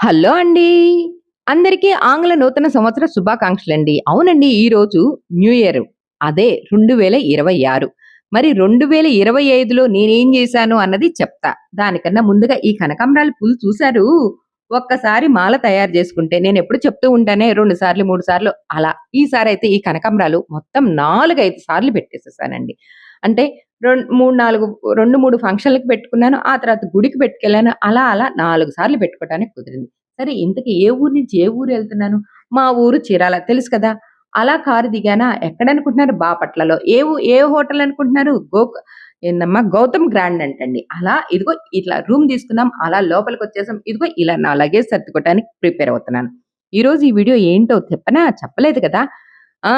Hello అండి. అందరికీ ఆంగ్ల నూతన సంవత్సర శుభాకాంక్షలండి. అవునండి ఈరోజు న్యూ ఇయర్. అదే 2026. మరి 2025లో నేనేం చేశాను అన్నది చెప్తా. దానికన్నా ముందుగా ఈ కనకాంబరాలు పూలు చూశారు ఒక్కసారి మాల తయారు చేసుకుంటే నేను ఎప్పుడు చెప్తూ ఉంటానే రెండు సార్లు, మూడు సార్లు అలా. ఈసారైతే ఈ కనకాంబరాలు మొత్తం 4, 5 సార్లు పెట్టేసేసానండి. అంటే రెండు మూడు నాలుగు రెండు మూడు ఫంక్షన్లకు పెట్టుకున్నాను. ఆ తర్వాత గుడికి పెట్టుకెళ్ళాను. అలా అలా నాలుగు సార్లు పెట్టుకోవడానికి కుదిరింది. సరే ఇంతకీ ఏ ఊరు నుంచి ఏ ఊరు వెళ్తున్నాను మా ఊరు చీరాల తెలుసు కదా! అలా కారు దిగానా ఎక్కడనుకుంటున్నారు? బాపట్లలో. ఏ ఏ హోటల్ అనుకుంటున్నారు? గో ఏందమ్మా గౌతమ్ గ్రాండ్ అంటండి. అలా ఇదిగో ఇట్లా రూమ్ తీసుకున్నాం. అలా లోపలికి వచ్చేసాం ఇదిగో ఇలా నా లగేజ్ సర్దుకోవడానికి ప్రిపేర్ అవుతున్నాను. ఈరోజు ఈ వీడియో ఏంటో చెప్పనా? చెప్పలేదు కదా! ఆ!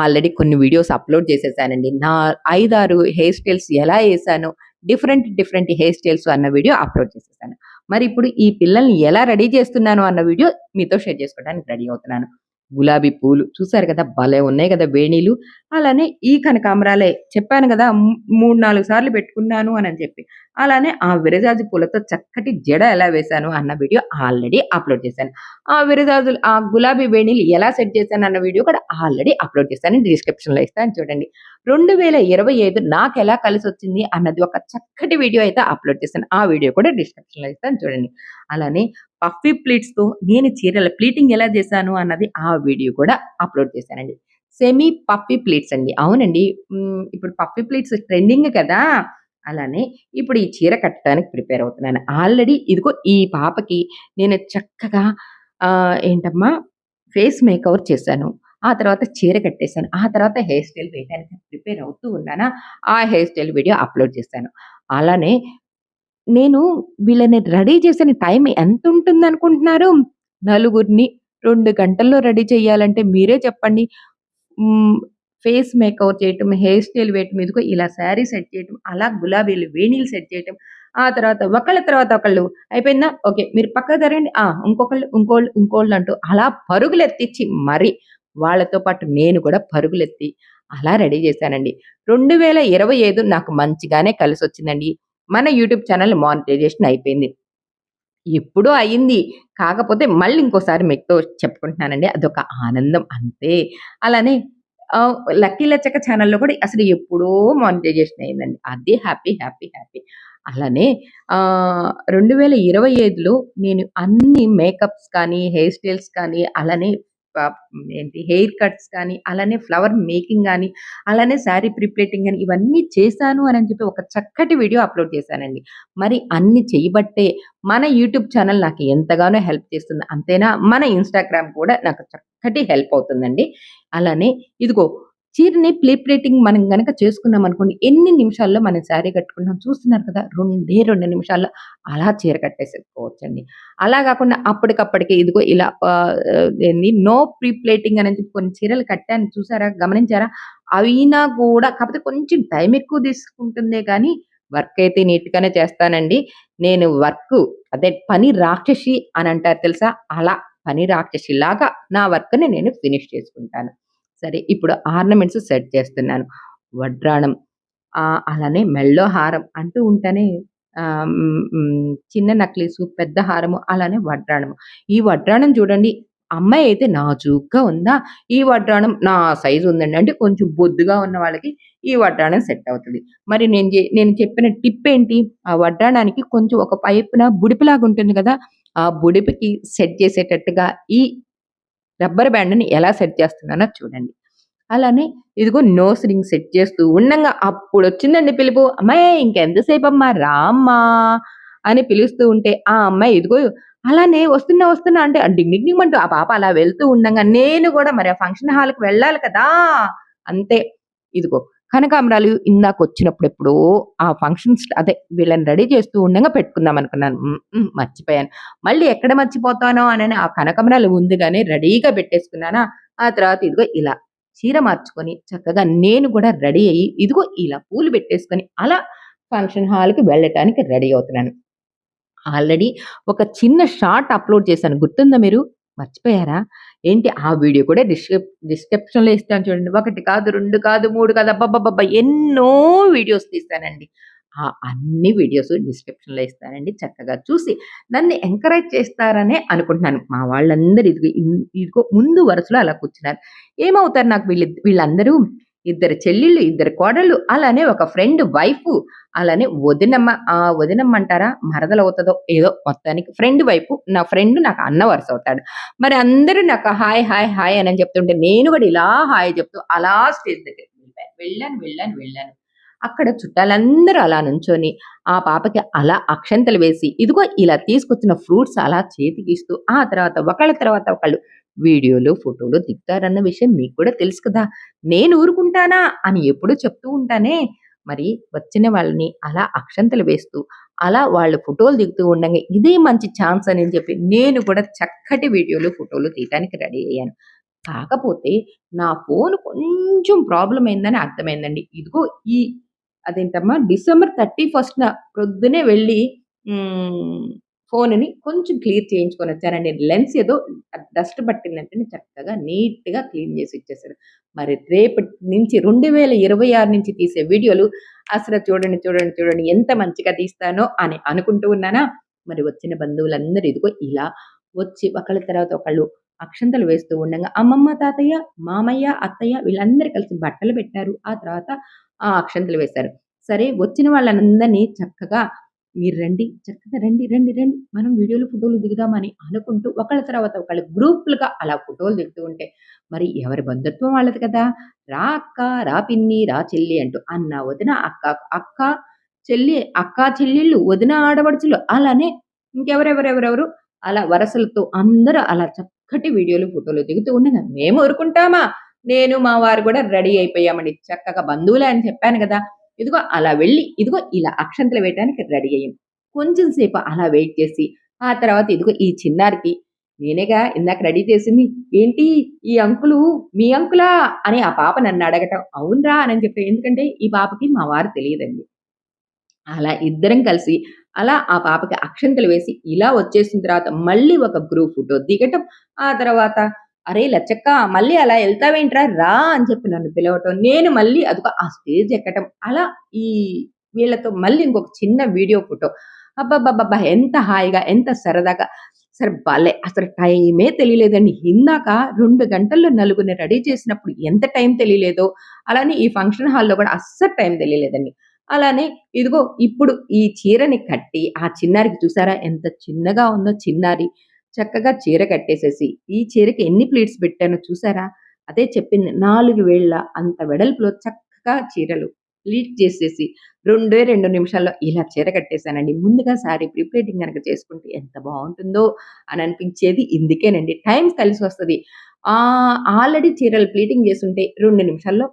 ఆల్రెడీ కొన్ని వీడియోస్ అప్‌లోడ్ చేసేసానండి. నా 5, 6 హెయిర్ స్టైల్స్ ఎలా వేసాను డిఫరెంట్ డిఫరెంట్ హెయిర్ స్టైల్స్ అన్న వీడియో అప్‌లోడ్ చేసేసాను. మరి ఇప్పుడు ఈ పిల్లల్ని ఎలా రెడీ చేస్తున్నాను అన్న వీడియో మీతో షేర్ చేసుకోవడానికి రెడీ అవుతున్నాను. గులాబీ పూలు చూసారు కదా! భలే ఉన్నాయి కదా వేణీలు. అలానే ఈ కనకాంబరాలే చెప్పాను కదా మూడు నాలుగు సార్లు పెట్టుకున్నాను అని చెప్పి. అలానే ఆ విరజాజు పూలతో చక్కటి జడ ఎలా వేశాను అన్న వీడియో ఆల్రెడీ అప్‌లోడ్ చేశాను. ఆ విరజాజులు ఆ గులాబీ వేణీలు ఎలా సెట్ చేశాను అన్న వీడియో కూడా ఆల్రెడీ అప్‌లోడ్ చేశాను. డిస్క్రిప్షన్‌లో ఇస్తాను చూడండి. రెండు వేల ఇరవై ఐదు నాకు ఎలా కలిసి వచ్చింది అన్నది ఒక చక్కటి వీడియో అయితే అప్‌లోడ్ చేశాను. ఆ వీడియో కూడా డిస్క్రిప్షన్‌లో ఇస్తాను చూడండి. అలానే పఫీ ప్లీట్స్‌తో నేను చీరల ప్లీటింగ్ ఎలా చేశాను అన్నది ఆ వీడియో కూడా అప్‌లోడ్ చేశానండి. సెమీ పఫీ ప్లీట్స్ అండి. అవునండి. ఇప్పుడు పఫీ ప్లీట్స్ ట్రెండింగ్ కదా! అలానే ఇప్పుడు ఈ చీర కట్టడానికి ప్రిపేర్ అవుతున్నాను. ఆల్రెడీ ఇదిగో ఈ పాపకి నేను చక్కగా ఏంటమ్మా ఫేస్ మేకవర్ చేశాను. ఆ తర్వాత చీర కట్టేసాను. ఆ తర్వాత హెయిర్ స్టైల్ వేయడానికి ప్రిపేర్ అవుతూ ఉన్నానా, ఆ హెయిర్ స్టైల్ వీడియో అప్‌లోడ్ చేశాను. అలానే నేను వీళ్ళని రెడీ చేసిన టైం ఎంత ఉంటుంది అనుకుంటున్నారు నలుగురిని రెండు గంటల్లో రెడీ చేయాలంటే మీరే చెప్పండి. ఫేస్ మేకవర్ చేయటం, హెయిర్ స్టైల్ వేయటం, ఇదిగో ఇలా శారీ సెట్ చేయటం, అలా గులాబీలు వేణీలు సెట్ చేయటం, ఆ తర్వాత ఒకళ్ళ తర్వాత ఒకళ్ళు అయిపోయిందా? ఓకే. మీరు పక్కకు జరగండి. ఆ! ఇంకొకళ్ళు, ఇంకోళ్ళు, ఇంకోళ్ళు అంటూ అలా పరుగులు ఎత్తిచ్చి మరి వాళ్ళతో పాటు నేను కూడా పరుగులెత్తి అలా రెడీ చేశానండి. 2025 నాకు మంచిగానే కలిసి వచ్చిందండి మన యూట్యూబ్ ఛానల్ మానిటైజేషన్ అయిపోయింది. ఎప్పుడో అయింది. కాకపోతే మళ్ళీ ఇంకోసారి మీతో చెప్పుకుంటున్నానండి. అదొక ఆనందం అంతే. అలానే లక్కీ లచ్చక ఛానల్‌లో కూడా అసలు ఎప్పుడో మానిటైజేషన్ అయిందండి. అది హ్యాపీ, హ్యాపీ, హ్యాపీ. అలానే రెండు వేల ఇరవై ఐదులో నేను అన్ని మేకప్స్ కానీ, హెయిర్ స్టైల్స్ కానీ, అలానే ఏంటి హెయిర్ కట్స్ కానీ, అలానే ఫ్లవర్ మేకింగ్ కానీ అలానే శారీ ప్రిప్లేటింగ్ కానీ ఇవన్నీ చేశాను అని చెప్పి ఒక చక్కటి వీడియో అప్‌లోడ్ చేశానండి. మరి అన్ని చేయబట్టే మన యూట్యూబ్ ఛానల్ నాకు ఎంతగానో హెల్ప్ చేస్తుంది. అంతేనా మన ఇన్‌స్టాగ్రామ్ కూడా నాకు చక్కటి హెల్ప్ అవుతుందండి. అలానే ఇదిగో చీరని ప్లేప్లేటింగ్ మనం గనక చేసుకున్నామనుకోండి ఎన్ని నిమిషాల్లో మనం శారీ కట్టుకుంటాం చూస్తున్నారు కదా! రెండే రెండు నిమిషాల్లో అలా చీర కట్టేసేసుకోవచ్చండి. అలా కాకుండా అప్పటికప్పటికి ఇదిగో ఇలా ఏంది నో ప్రీ ప్లేటింగ్ అని చెప్పి కొన్ని చీరలు కట్టాను చూసారా? గమనించారా? అయినా కూడా కాకపోతే కొంచెం టైం ఎక్కువ తీసుకుంటుందే కానీ వర్క్ అయితే నీట్‌గానే చేస్తానండి. నేను వర్క్ అదే పని రాక్షసి అని అంటారు తెలుసా? అలా పని రాక్షసి లాగా నా వర్క్‌ని నేను ఫినిష్ చేసుకుంటాను. సరే ఇప్పుడు ఆర్నమెంట్స్ సెట్ చేస్తున్నాను. వడ్రాణం అలానే మెల్లో హారం అంటూ ఉంటేనే చిన్న నక్లీసు, పెద్ద హారము, అలానే వడ్రాణము. ఈ వడ్రాణం చూడండి అమ్మాయి అయితే నాజూగ్గా ఉందా, ఈ వడ్రాణం నా సైజు ఉందండి. అంటే కొంచెం బొద్దుగా ఉన్న వాళ్ళకి ఈ వడ్రాణం సెట్ అవుతుంది మరి నేను నేను చెప్పిన టిప్ ఏంటి? ఆ వడ్రాణానికి కొంచెం ఒక పైపున బుడిపిలాగా ఉంటుంది కదా! ఆ బుడిపికి సెట్ చేసేటట్టుగా ఈ రబ్బర్ బ్యాండ్‌ని ఎలా సెట్ చేస్తున్నానో చూడండి. అలానే ఇదిగో నోస్ రింగ్ సెట్ చేస్తూ ఉండంగా అప్పుడొచ్చిందండి పిలుపు. అమ్మాయి ఇంకెంతసేపు అమ్మా రామ్మా" అని పిలుస్తూ ఉంటే ఆ అమ్మాయి ఇదిగో అలానే వస్తున్నా, వస్తున్నా అంటే డిగ్ డిగ్ అంటూ ఆ పాప అలా వెళ్తూ ఉండంగా నేను కూడా మరి ఆ ఫంక్షన్ హాల్‌కి వెళ్ళాలి కదా! అంతే. ఇదిగో కనకాంబరాలు ఇందాక వచ్చినప్పుడు ఎప్పుడో ఆ ఫంక్షన్స్ అదే వీళ్ళని రెడీ చేస్తూ ఉండగా పెట్టుకుందాం అనుకున్నాను. మర్చిపోయాను. మళ్ళీ ఎక్కడ మర్చిపోతానో అనని ఆ కనకాంబరాలు ముందుగానే రెడీగా పెట్టేసుకున్నానా, ఆ తర్వాత ఇదిగో ఇలా చీర మార్చుకొని చక్కగా నేను కూడా రెడీ అయ్యి ఇదిగో ఇలా పూలు పెట్టేసుకొని అలా ఫంక్షన్ హాల్‌కి వెళ్ళటానికి రెడీ అవుతున్నాను. ఆల్రెడీ ఒక చిన్న షార్ట్ అప్‌లోడ్ చేశాను. గుర్తుందా మీరు? మర్చిపోయారా? ఏంటి ఆ వీడియో కూడా డిస్క్రిప్ డిస్క్రిప్షన్‌లో ఇస్తాను చూడండి. ఒకటి కాదు, రెండు కాదు, మూడు కాదు అబ్బబ్బబ్బబ్బా! ఎన్నో వీడియోస్ తీస్తానండి ఆ అన్ని వీడియోస్ డిస్క్రిప్షన్‌లో ఇస్తానండి. చక్కగా చూసి నన్ను ఎంకరేజ్ చేస్తారనే అనుకుంటున్నాను. మా వాళ్ళందరూ ఇదిగో ఇదిగో ముందు వరుసలో అలా కూర్చున్నారు. ఏమవుతారు నాకు వీళ్ళు వీళ్ళందరూ ఇద్దరు చెల్లెళ్ళు, ఇద్దరు కోడళ్ళు, అలానే ఒక ఫ్రెండ్ వైఫ్ అలానే వదినమ్మ ఆ వదినమ్మ అంటారా? మరదలవుతదో ఏదో మొత్తానికి ఫ్రెండ్ వైపు నా ఫ్రెండ్ నాకు అన్న వరుస అవుతాడు. మరి అందరూ నాకు హాయ్, హాయ్, హాయ్ అని చెప్తుంటే నేను కూడా ఇలా హాయ్ చెప్తూ అలా స్టేజ్ దగ్గరికి వెళ్ళాను వెళ్ళాను, వెళ్ళాను, వెళ్ళాను. అక్కడ చుట్టాలందరూ అలా నుంచొని ఆ పాపకి అలా అక్షంతలు వేసి, ఇదిగో ఇలా తీసుకొచ్చిన ఫ్రూట్స్ అలా చేతికిస్తూ, ఆ తర్వాత ఒకళ్ళ తర్వాత ఒకళ్ళు వీడియోలు, ఫోటోలు దిగుతారన్న విషయం మీకు కూడా తెలుసు కదా! నేను ఊరుకుంటానా అని ఎప్పుడూ చెప్తూ ఉంటానే. మరి వచ్చిన వాళ్ళని అలా అక్షంతలు వేస్తూ, అలా వాళ్ళు ఫోటోలు దిగుతూ ఉండంగా ఇదే మంచి ఛాన్స్ అని చెప్పి నేను కూడా చక్కటి వీడియోలు, ఫోటోలు తీయటానికి రెడీ అయ్యాను. కాకపోతే నా ఫోన్ కొంచెం ప్రాబ్లం అయిందని అర్థమైందండి. ఇదిగో ఈ అదేంటమ్మా డిసెంబర్ 31న ప్రొద్దున్నే వెళ్ళి ఫోన్ని కొంచెం క్లియర్ చేయించుకొని చేయించుకొనొచ్చానండి. లెన్స్ ఏదో డస్ట్ పట్టిందంటేనే చక్కగా నీట్‌గా క్లీన్ చేసి ఇచ్చేసారు. మరి రేపటి నుంచి 2026 నుంచి తీసే వీడియోలు అసలు చూడండి, చూడండి, చూడండి ఎంత మంచిగా తీస్తానో అని అనుకుంటూ ఉన్నానా, మరి వచ్చిన బంధువులందరూ ఇదిగో ఇలా వచ్చి ఒకళ్ళ తర్వాత ఒకళ్ళు అక్షంతలు వేస్తూ ఉండంగా అమ్మమ్మ, తాతయ్య, మామయ్య, అత్తయ్య వీళ్ళందరూ కలిసి బట్టలు పెట్టారు. ఆ తర్వాత ఆ అక్షంతలు వేశారు. సరే వచ్చిన వాళ్ళనందరిని చక్కగా మీరు రండి, చక్కగా రండి, రండి, రండి మనం వీడియోలు, ఫోటోలు దిగుదామని అనుకుంటూ ఒకళ్ళ తర్వాత ఒకళ్ళు గ్రూపులుగా అలా ఫోటోలు దిగుతూ ఉంటే, మరి ఎవరి బంధుత్వం వాళ్ళది కదా! రా అక్క, రా పిన్ని, రా చెల్లి అంటూ అన్న, వదిన, అక్క, అక్క, చెల్లి, అక్క చెల్లెళ్ళు, వదిన ఆడపడుచులు అలానే ఇంకెవరెవరెవరెవరు అలా వరసలతో అందరూ అలా చక్కటి వీడియోలు, ఫోటోలు దిగుతూ ఉండగా మేము ఊరుకుంటామా? నేను మా వారు కూడా రెడీ అయిపోయామండి. చక్కగా బంధువులే అని చెప్పాను కదా ఇదిగో అలా వెళ్ళి ఇదిగో ఇలా అక్షంతలు వేయటానికి రెడీ అయ్యాం. కొంచెం సేపు అలా వెయిట్ చేసి, ఆ తర్వాత ఇదిగో ఈ చిన్నారికి నేనేగా ఇందాక రెడీ చేసింది. ఏంటి ఈ అంకులు మీ అంకులా? అని ఆ పాప నన్ను అడగటం. అవునురా అని చెప్పి ఎందుకంటే ఈ పాపకి మా వారు తెలియదండి అలా ఇద్దరం కలిసి అలా ఆ పాపకి అక్షంతలు వేసి ఇలా వచ్చేసిన తర్వాత మళ్ళీ ఒక గ్రూప్ ఫోటో దిగటం. ఆ తర్వాత అరే లచ్చక్క మళ్ళీ అలా వెళ్తావేంట్రా రా" అని చెప్పి నన్ను పిలవటం. నేను మళ్ళీ అదొక ఆ స్టేజ్ ఎక్కటం. అలా ఈ వీళ్ళతో మళ్ళీ ఇంకొక చిన్న వీడియో ఫోటో. అబ్బబ్బబ్బబ్బా! ఎంత హాయిగా, ఎంత సరదాగా అసలు భలే! అసలు టైమే తెలియలేదండి. ఇందాక రెండు గంటల్లో నలుగురిని రెడీ చేసినప్పుడు ఎంత టైం తెలియలేదో, అలానే ఈ ఫంక్షన్ హాల్‌లో కూడా అస్సలు టైం తెలియలేదండి. అలానే ఇదిగో ఇప్పుడు ఈ చీరని కట్టి ఆ చిన్నారికి చూసారా ఎంత చిన్నగా ఉందో చిన్నారి. చక్కగా చీర కట్టేసేసి, ఈ చీరకి ఎన్ని ప్లేట్స్ పెట్టానో చూసారా? అదే చెప్పింది నాలుగు వేళ్ళ అంత వెడల్పులో చక్కగా చీరలు ప్లీట్ చేసేసి, రెండే రెండు నిమిషాల్లో ఇలా చీర కట్టేసానండి. ముందుగా సారీ ప్రిపేరింగ్ కనుక గనక చేసుకుంటే ఎంత బాగుంటుందో అని అనిపించేది ఇందుకేనండి. టైం కలిసి వస్తుంది ఆల్రెడీ చీరలు ప్లీటింగ్ చేస్తుంటే రెండు నిమిషాల్లో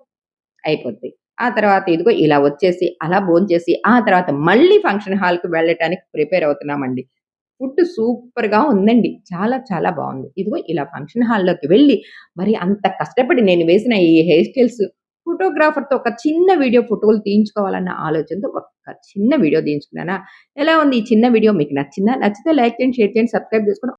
అయిపోద్ది. ఆ తర్వాత ఇదిగో ఇలా వచ్చేసి, అలా భోంచేసి, ఆ తర్వాత మళ్ళీ ఫంక్షన్ హాల్‌కి వెళ్ళటానికి ప్రిపేర్ అవుతున్నామండి. ఫుడ్ సూపర్‌గా ఉందండి. చాలా చాలా బాగుంది ఇదిగో ఇలా ఫంక్షన్ హాల్‌లోకి వెళ్ళి, మరి అంత కష్టపడి నేను వేసిన ఈ హెయిర్ స్టైల్స్ ఫోటోగ్రాఫర్‌తో ఒక చిన్న వీడియో ఫోటోలు తీయించుకోవాలన్న ఆలోచనతో ఒక చిన్న వీడియో తీయించుకున్నానా? ఎలా ఉంది ఈ చిన్న వీడియో మీకు నచ్చిందా? నచ్చితే లైక్ చేయండి, షేర్ చేయండి, సబ్స్క్రైబ్ చేసుకోండి